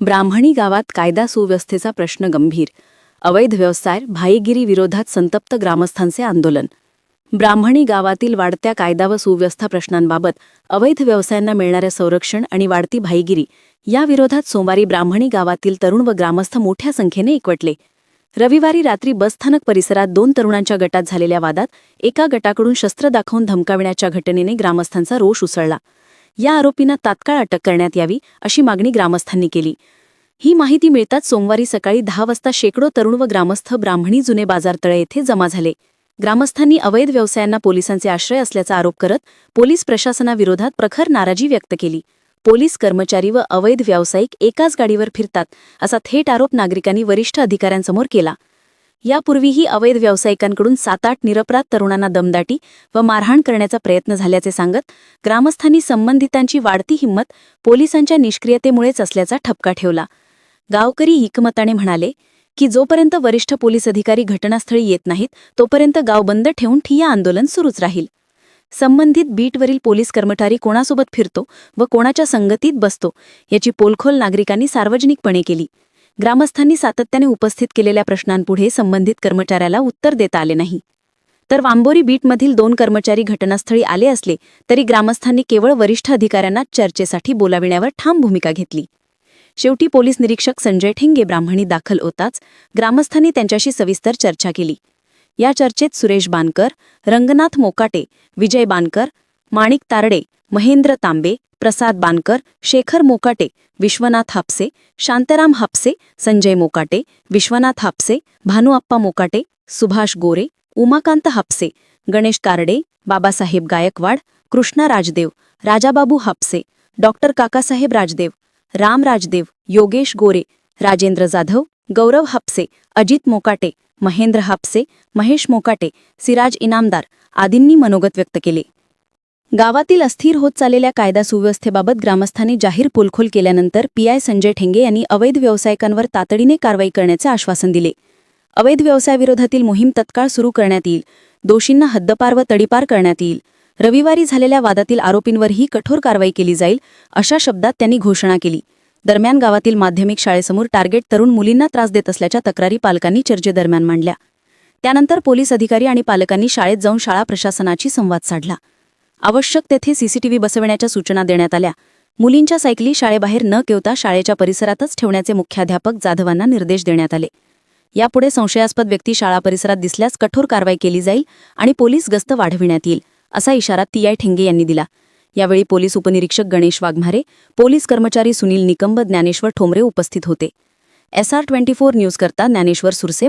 ब्राह्मणी गावात कायदा सुव्यवस्थेचा प्रश्न गंभीर. अवैध व्यवसाय भाईगिरी विरोधात संतप्त ग्रामस्थांचे आंदोलन. ब्राह्मणी गावातील वाढत्या कायदा व सुव्यवस्था प्रश्नांबाबत अवैध व्यवसायांना मिळणाऱ्या संरक्षण आणि वाढती भाईगिरी या विरोधात सोमवारी ब्राह्मणी गावातील तरुण व ग्रामस्थ मोठ्या संख्येने एकवटले. रविवारी रात्री बसस्थानक परिसरात दोन तरुणांच्या गटात झालेल्या वादात एका गटाकडून शस्त्र दाखवून धमकाविण्याच्या घटनेने ग्रामस्थांचा रोष उसळला. या आरोपींना तात्काळ अटक करण्यात यावी अशी मागणी ग्रामस्थांनी केली. ही माहिती मिळताच सोमवारी सकाळी दहा वाजता शेकडो तरुण व ग्रामस्थ ब्राह्मणी जुने बाजारतळे येथे जमा झाले. ग्रामस्थांनी अवैध व्यवसायांना पोलिसांचे आश्रय असल्याचा आरोप करत पोलीस प्रशासनाविरोधात प्रखर नाराजी व्यक्त केली. पोलीस कर्मचारी व अवैध व्यावसायिक एकाच गाडीवर फिरतात असा थेट आरोप नागरिकांनी वरिष्ठ अधिकाऱ्यांसमोर केला. यापूर्वीही अवैध व्यावसायिकांकडून सात आठ निरपराध तरुणांना दमदाटी व मारहाण करण्याचा प्रयत्न झाल्याचे सांगत ग्रामस्थांनी संबंधितांची वाढती हिंमत पोलिसांच्या निष्क्रियतेमुळेच असल्याचा ठपका ठेवला. गावकरी हिकमताने म्हणाले की जोपर्यंत वरिष्ठ पोलीस अधिकारी घटनास्थळी येत नाहीत तोपर्यंत गाव बंद ठेवून ठिय्या आंदोलन सुरूच राहील. संबंधित बीटवरील पोलीस कर्मचारी कोणासोबत फिरतो व कोणाच्या संगतीत बसतो याची पोलखोल नागरिकांनी सार्वजनिकपणे केली. ग्रामस्थांनी सातत्याने उपस्थित केलेल्या प्रश्नांपुढे संबंधित कर्मचाऱ्याला उत्तर देता आले नाही. तर वांबोरी बीटमधील दोन कर्मचारी घटनास्थळी आले असले तरी ग्रामस्थांनी केवळ वरिष्ठ अधिकाऱ्यांना चर्चेसाठी बोलाविण्यावर ठाम भूमिका घेतली. शेवटी पोलीस निरीक्षक संजय ठिंगे ब्राह्मणी दाखल होताच ग्रामस्थांनी त्यांच्याशी सविस्तर चर्चा केली. या चर्चेत सुरेश बानकर रंगनाथ मोकाटे विजय बानकर माणिक तारडे, महेंद्र तांबे, प्रसाद बानकर, शेखर मोकाटे, विश्वनाथ हापसे, शांताराम हापसे, संजय मोकाटे, विश्वनाथ हापसे भानुआप्पा मोकाटे, सुभाष गोरे, उमाकांत हापसे, गणेश कारडे बाबासाहेब गायकवाड, कृष्णा राजदेव, राजाबाबू हापसे डॉक्टर काकासाहेब राजदेव, राम राजदेव, योगेश गोरे, राजेंद्र जाधव, गौरव हापसे, अजित मोकाटे, महेंद्र हापसे, महेश मोकाटे, सिराज इनामदार आदींनी मनोगत व्यक्त केले. गावातील अस्थिर होत चाललेल्या कायदा सुव्यवस्थेबाबत ग्रामस्थांनी जाहीर पोलखोल केल्यानंतर पीआय संजय ठेंगे यांनी अवैध व्यावसायिकांवर तातडीने कारवाई करण्याचे आश्वासन दिले. अवैध व्यवसायाविरोधातील मोहीम तत्काळ सुरू करण्यात येईल. दोषींना हद्दपार व तडीपार करण्यात येईल. रविवारी झालेल्या वादातील आरोपींवरही कठोर कारवाई केली जाईल अशा शब्दात त्यांनी घोषणा केली. दरम्यान गावातील माध्यमिक शाळेसमोर टार्गेट तरुण मुलींना त्रास देत असल्याच्या तक्रारी पालकांनी चर्चेदरम्यान मांडल्या. त्यानंतर पोलीस अधिकारी आणि पालकांनी शाळेत जाऊन शाळा प्रशासनाची संवाद साधला. आवश्यक तेथे सीसीटीव्ही बसविण्याच्या सूचना देण्यात आल्या. मुलींच्या सायकली शाळेबाहेर न केवता शाळेच्या परिसरातच ठेवण्याचे मुख्याध्यापक जाधवांना निर्देश देण्यात आले. यापुढे संशयास्पद व्यक्ती शाळा परिसरात दिसल्यास कठोर कारवाई केली जाईल आणि पोलीस गस्त वाढविण्यात येईल असा इशारा ती आय ठेंगे यांनी दिला. यावेळी पोलीस उपनिरीक्षक गणेश वाघमारे पोलीस कर्मचारी सुनील निकंब ज्ञानेश्वर ठोंबरे उपस्थित होते. S R twenty four news करता ज्ञानेश्वर सुरसे